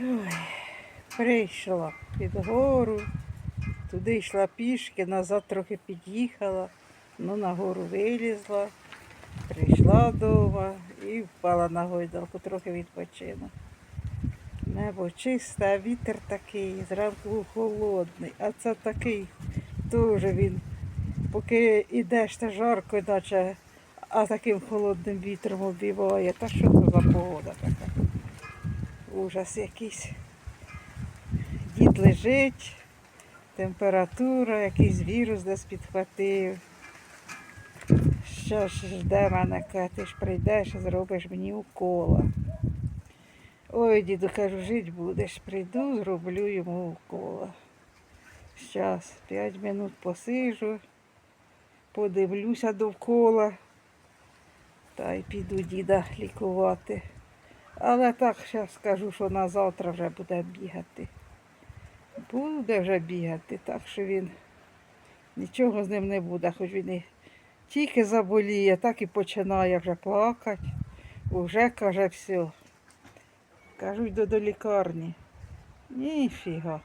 Ой, прийшла під гору, туди йшла пішки, назад трохи під'їхала, ну на гору вилізла, прийшла вдома і впала на гойдалку, трохи відпочину. Небо чисте, а вітер такий, зранку холодний, а це такий теж він, поки йдеш, та жарко, наче, а таким холодним вітром оббиває. Та що це за погода така? Ужас якийсь. Дід лежить, температура, якийсь вірус десь підхватив. Що ж жде мене, каже, ти ж прийдеш зробиш мені укола. Ой, діду, кажу, жить будеш, прийду, зроблю йому укола. Щас, п'ять минут посижу, подивлюся довкола та й піду діда лікувати. Але так зараз скажу, що на завтра вже буде бігати. Буде вже бігати, так що він нічого з ним не буде, хоч він і тільки заболіє, так і починає вже плакати. Уже каже все. Кажу, йду до лікарні. Ніфіга.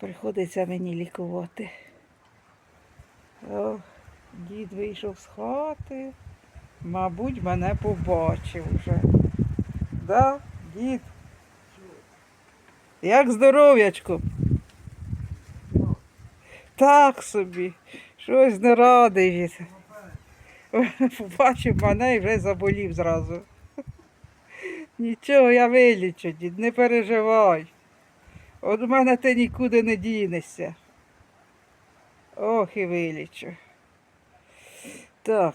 Приходиться мені лікувати. О, дід вийшов з хати. Мабуть, мене побачив вже. Да, дід? Як здоров'ячко? Так собі. Щось не радий. він. Побачив мене і вже заболів зразу. Нічого, я вилічу, дід, не переживай. От мене ти нікуди не дінешся. Ох і вилічу. Так.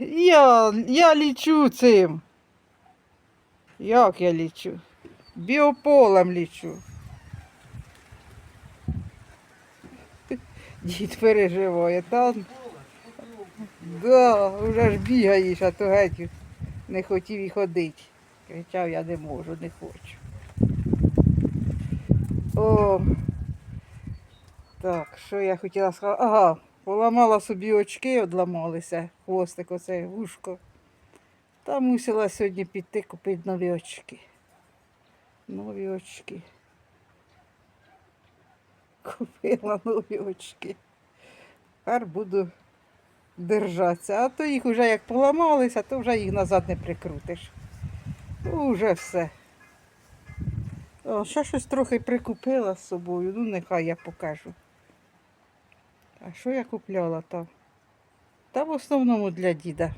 Я, я лічу цим. Як я лічу? Біополем лічу. Дід переживає, там. Да, вже ж бігаєш, а то геть не хотів і ходити. Кричав, я не можу, не хочу. О, так, що я хотіла сказати? Ага, поламала собі очки, одламалися, хвостик, оце вушко. Та мусила сьогодні піти купити нові очки. Нові очки. Купила нові очки. Тепер буду держатися. А то їх вже як поламалися, то вже їх назад не прикрутиш. Уже все. О, ще щось трохи прикупила з собою, ну нехай я покажу. А що я купляла там? Та в основному для діда.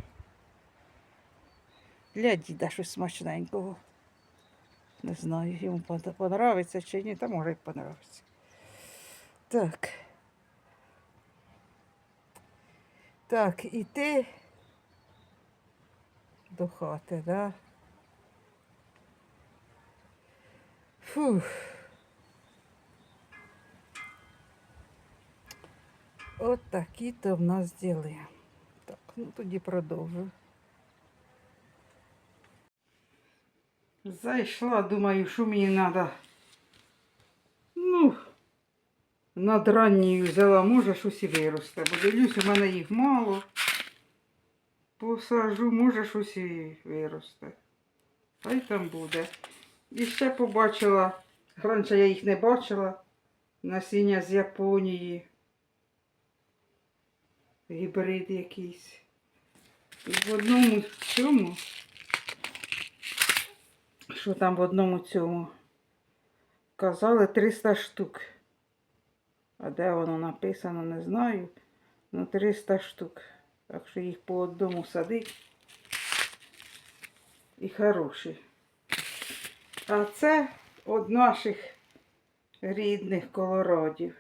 Для діда щось смачненького. Не знаю, йому понравиться чи ні, та може й понравиться. Так. Так, іти до хати, да? Фух. От такі то в нас діли. Так, ну тоді продовжу. Зайшла, думаю, що мені треба. Ну, над ранньою взяла, може щось і виросте. Бо дивлюсь, у мене їх мало. Посажу, може щось і виросте. Хай там буде. І ще побачила, раніше я їх не бачила, насіння з Японії. Гібрид якийсь. І в одному цьому, що там в одному цьому, казали 300 штук. А де воно написано, не знаю. Ну, 300 штук. Так що їх по одному садить. І хороші. А це од наших рідних колородів.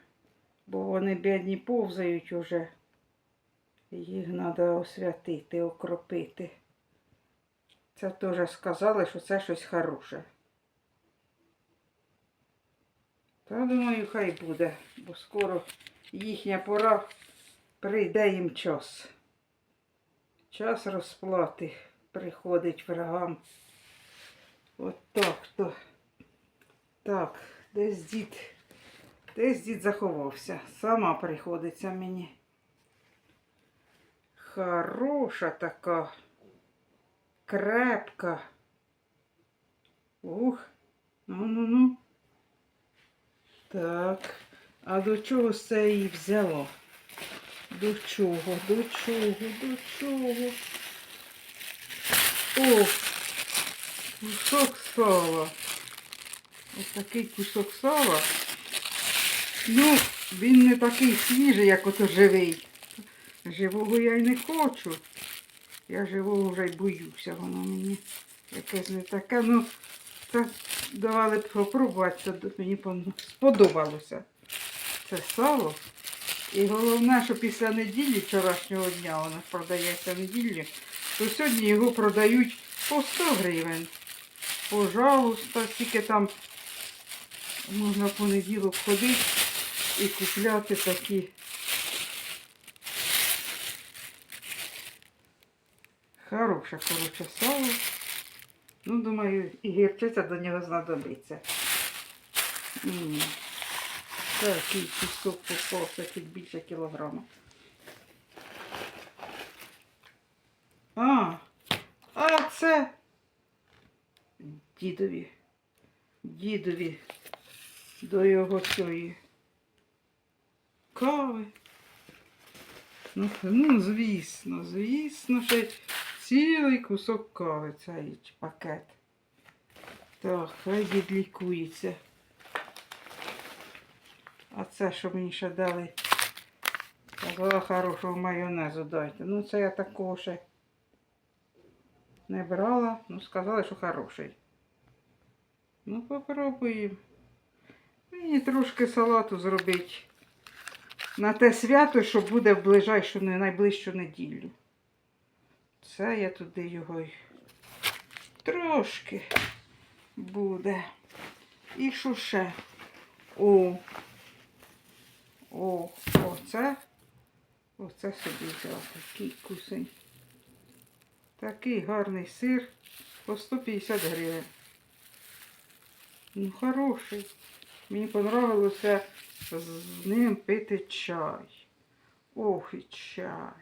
Бо вони бідні повзають уже. Їх треба освятити, окропити. Це теж сказали, що це щось хороше. Та думаю, хай буде, бо скоро їхня пора прийде їм час. Час розплати приходить врагам. От так то. Так, десь дід, десь дід заховався. Сама приходиться мені. Хороша така. крепка. Ух, ну-ну-ну. Так, а до чого це її взяло? До чого, до чого, до чого? О, кусок сала. Ось такий кусок сала. Ну, він не такий свіжий, як ото живий. Живого я й не хочу. Я живого вже й боюся, воно мені якесь не таке. Ну, це давали б попробувати, це мені сподобалося. Це сало. І головне, що після неділі, вчорашнього дня, воно продається неділі, то сьогодні його продають по 100 гривень. Пожалуйста, тільки там можна в понеділок ходити і купляти такі. Хороше, коротше, сало. Ну, думаю, і гірчиця до нього знадобиться. Такий кусок попався, тут більше кілограма. А, а це дідові. Дідові до його цієї кави. Ну, ну, звісно, звісно, й цілий кусок кави цей пакет. Так, хай дід лікується. А це, що мені ще дали, такого хорошого майонезу дайте. Ну, це я такого ще не брала. Ну, сказали, що хороший. Ну, попробуємо. Мені трошки салату зробити на те свято, що буде в ближайшу, найближчу неділю. Це я туди його й трошки буде. І що ще? О, о, оце. Оце собі взяла такий кусень. Такий гарний сир по 150 гривень. Ну, хороший. Мені понравилося з ним пити чай. Ох, і чай.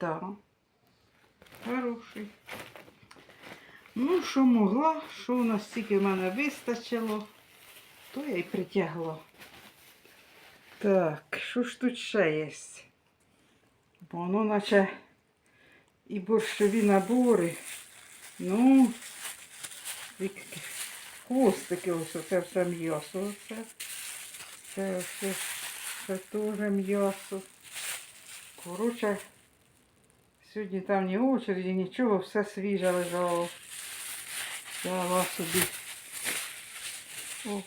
Да. Хороший. Ну, що могла, що у нас стільки в мене вистачило, то я й притягла. Так, що ж тут ще є? Бо воно наче і борщові набори. Ну, хвостики ось оце все м'ясо. Оце. Це все, це теж м'ясо. Коротше, сьогодні там ні очереді, нічого, все свіже лежало. Взяла собі. О.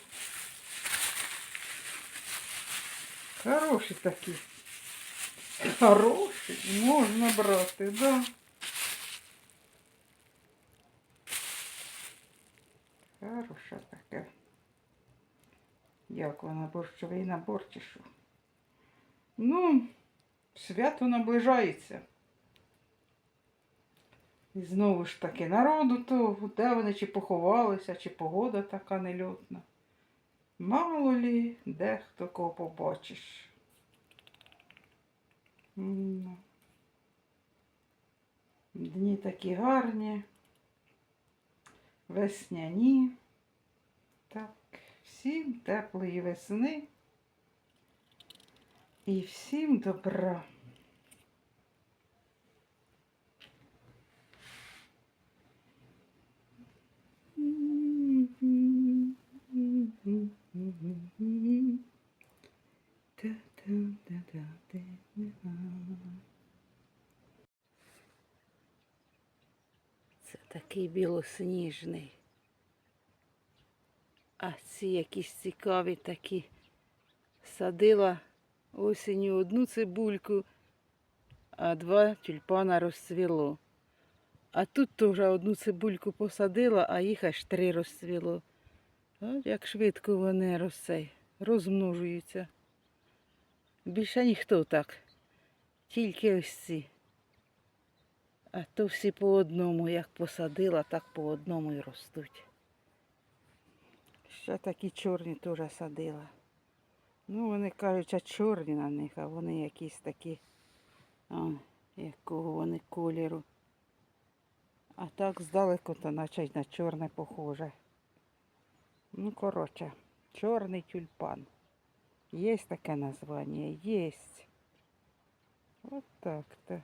Хороші такі. Хороші, можна брати, да. Хороша таке. Як вона борщовий набор чи що? Ну, свято наближається. І знову ж таки народу то, де вони чи поховалися, чи погода така нельотна. Мало лі, де хто кого побачиш. Дні такі гарні, весняні. Так, всім теплої весни і всім добра. Це такий білосніжний. А ці якісь цікаві такі. Садила осінню одну цибульку, а два тюльпана розцвіло. А тут теж одну цибульку посадила, а їх аж три розцвіло. От як швидко вони розцей, розмножуються. Більше ніхто так. Тільки ось ці. А то всі по одному, як посадила, так по одному і ростуть. Ще такі чорні теж садила. Ну, вони кажуть, а чорні на них, а вони якісь такі, а, якого вони кольору. А так здалеку, то наче на чорне похоже. Ну, коротше, чорний тюльпан. Є таке названня? Є. От так-то.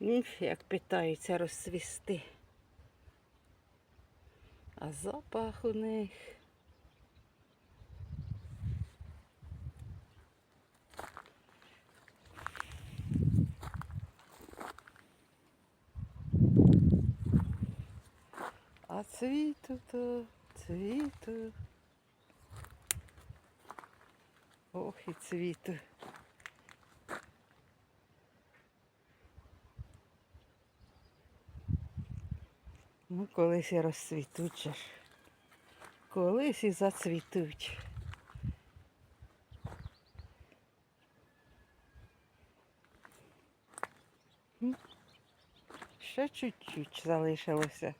Їх, як питаються, розцвісти. А запах у них. А цвіту. Ох і цвіту. Ну, колись і розцвітуть. Колись і зацвітуть. Ще чуть-чуть залишилося.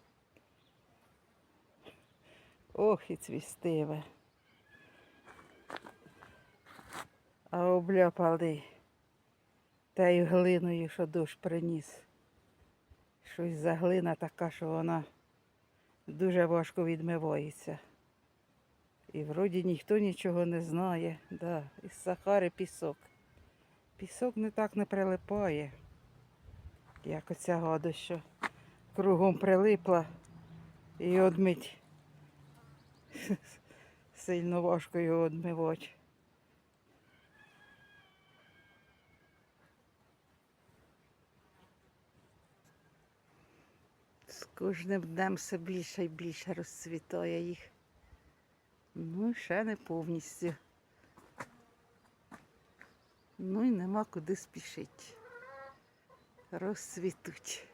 Ох, і цвістиве. А обляпали тою глиною, що дощ приніс. Щось за глина така, що вона дуже важко відмивається. І вроді ніхто нічого не знає. Да. Із Сахари пісок. Пісок не так не прилипає, як оця гада, що кругом прилипла і одмить. Сильно важко його одмивати. З кожним днем все більше і більше розцвітає їх. Ну, ще не повністю. Ну і нема куди спішити. Розцвітуть.